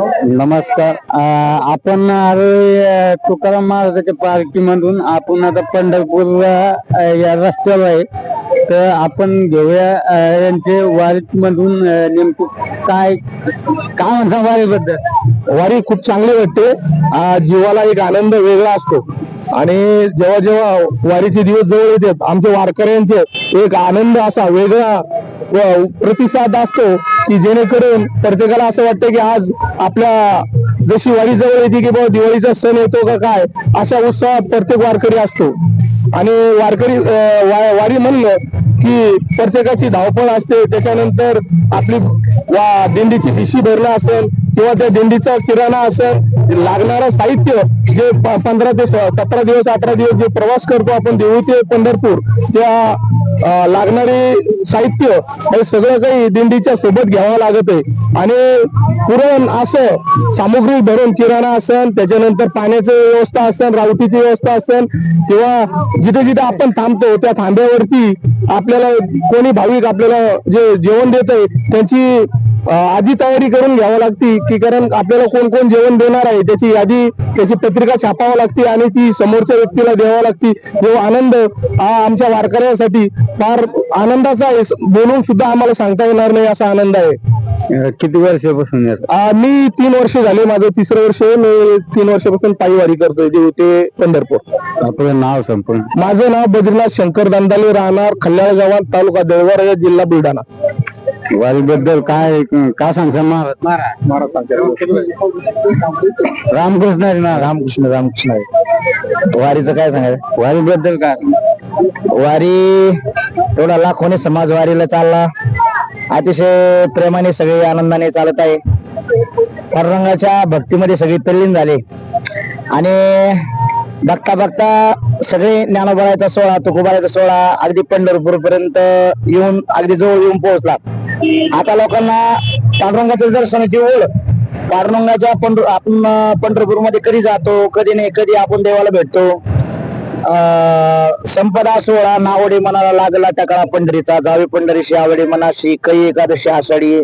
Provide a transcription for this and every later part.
नमस्कार. आपण अरे तुकाराम महाराजाच्या पार्टी मधून आपण आता पंढरपूर या रस्त्यावर आहे. तर आपण घेऊया यांचे वारीत मधून नेमकं काय काय म्हणता वारीबद्दल? वारी खूप चांगली वाटते. जीवाला एक आनंद वेगळा असतो. आणि जेव्हा जेव्हा वारीचे दिवस जवळ येतात आमच्या वारकऱ्यांचे एक आनंद असा वेगळा प्रतिसाद असतो की जेणेकरून प्रत्येकाला असं वाटतं की आज आपल्या जशी वारी जवळ येते की बाबा दिवाळीचा सण येतो का काय अशा उत्साहात प्रत्येक वारकरी असतो. आणि वारकरी वा- वारी म्हणलं की प्रत्येकाची धावपळ असते त्याच्यानंतर आपली वा दिंडीची पिशी भरणं असेल किंवा त्या दिंडीचा किराणा असेल लागणारं साहित्य जे पंधरा ते सतरा दिवस अठरा दिवस जे प्रवास करतो आपण देऊळ ते पंढरपूर त्या लागणारे साहित्य हे सगळं काही दिंडीच्या सोबत घ्यावं लागत आहे. आणि पुरण असं सामुग्री भरून किराणा असेल त्याच्यानंतर पाण्याची व्यवस्था असेल रावटीची व्यवस्था असेल किंवा जिथे जिथे आपण थांबतो त्या थांब्यावरती आपल्याला कोणी भाविक आपल्याला जे जेवण देत आहे त्यांची आधी तयारी करून घ्यावी लागती की कारण आपल्याला कोण कोण जेवण देणार आहे त्याची यादी त्याची पत्रिका छापावी लागते आणि ती समोरच्या व्यक्तीला द्यावी लागते. जो आनंद हा आमच्या वारकऱ्यांसाठी फार आनंदाचा आहे बोलून सुद्धा आम्हाला सांगता येणार नाही असा आनंद आहे. किती वर्षापासून मी तीन वर्ष झाले माझं तिसरं वर्ष. मी तीन वर्षापासून पायीवारी करतोय जे ते पंढरपूर. आपलं नाव संपूर्ण. माझं नाव बद्रीनाथ शंकर दांदाले राहणार खल्लाळ गावात तालुका देवगाव जिल्हा बुलढाणा. वारीबद्दल काय काय सांगता महाराज? रामकृष्ण आहे ना रामकृष्ण रामकृष्ण आहे. वारीचं काय सांगायचं? वारीबद्दल काय? वारी एवढा लाखोनी समाज वारीला चालला. अतिशय प्रेमाने सगळे आनंदाने चालत आहे. पांडुरंगाच्या भक्तीमध्ये सगळे तल्लीन झाले. आणि बघता बघता सगळे ज्ञानोबाळाचा सोहळा तुकोबाळाचा सोहळा अगदी पंढरपूर पर्यंत येऊन अगदी जवळ येऊन पोहोचला. आता लोकांना पांडुरंगाच्या दर्शनाची ओढ पांडुरंगाच्या पंढर आपण पंढरपूरमध्ये कधी जातो कधी नाही कधी आपण देवाला भेटतो? अं, संपदा सोहळा नावडी मनाला लागला टकळा पंढरीचा गावी पंढरीशी आवडी मनाशी कै एकादशी आषाढी.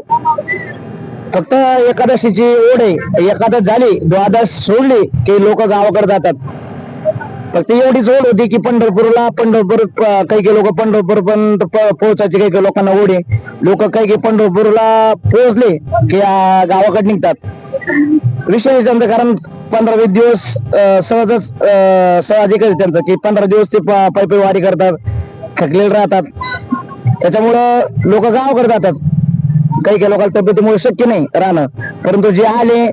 फक्त एकादशीची ओढ आहे एकादश झाली द्वादश सोडली की लोक गावाकडे जातात. फक्त एवढीच ओढ होती की पंढरपूरला पंढरपूर काही काही लोक पंढरपूर पर्यंत प- काही काही लोकांना ओढ. आहे लोक काही काही पंढरपूरला पोहोचले की गावाकडे निघतात. विषय त्यांचं कारण पंधरा वीस दिवस सहजच अं, त्यांचं की पंधरा दिवस ते प- पायी पायी वारी करतात थकलेले राहतात. त्याच्यामुळं लोक गावाकडे जातात. काही काही लोकांना तब्येतीमुळे शक्य नाही राहणं. परंतु जे आले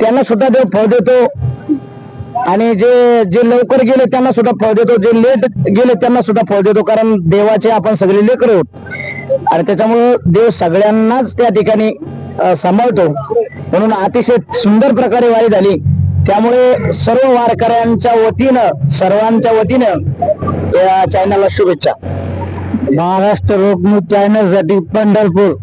त्यांना सुद्धा देव फळ देतो. आणि जे जे लवकर गेले त्यांना सुद्धा फळ देतो. जे लेट गेले त्यांना सुद्धा फळ देतो. कारण देवाचे आपण सगळे लेकर आहोत. आणि त्याच्यामुळं देव सगळ्यांनाच त्या ठिकाणी सांभाळतो. म्हणून अतिशय सुंदर प्रकारे वारी झाली. त्यामुळे सर्व वारकऱ्यांच्या वतीनं सर्वांच्या वतीनं या चॅनलला शुभेच्छा. महाराष्ट्र लोकमत चॅनलसाठी पंढरपूर.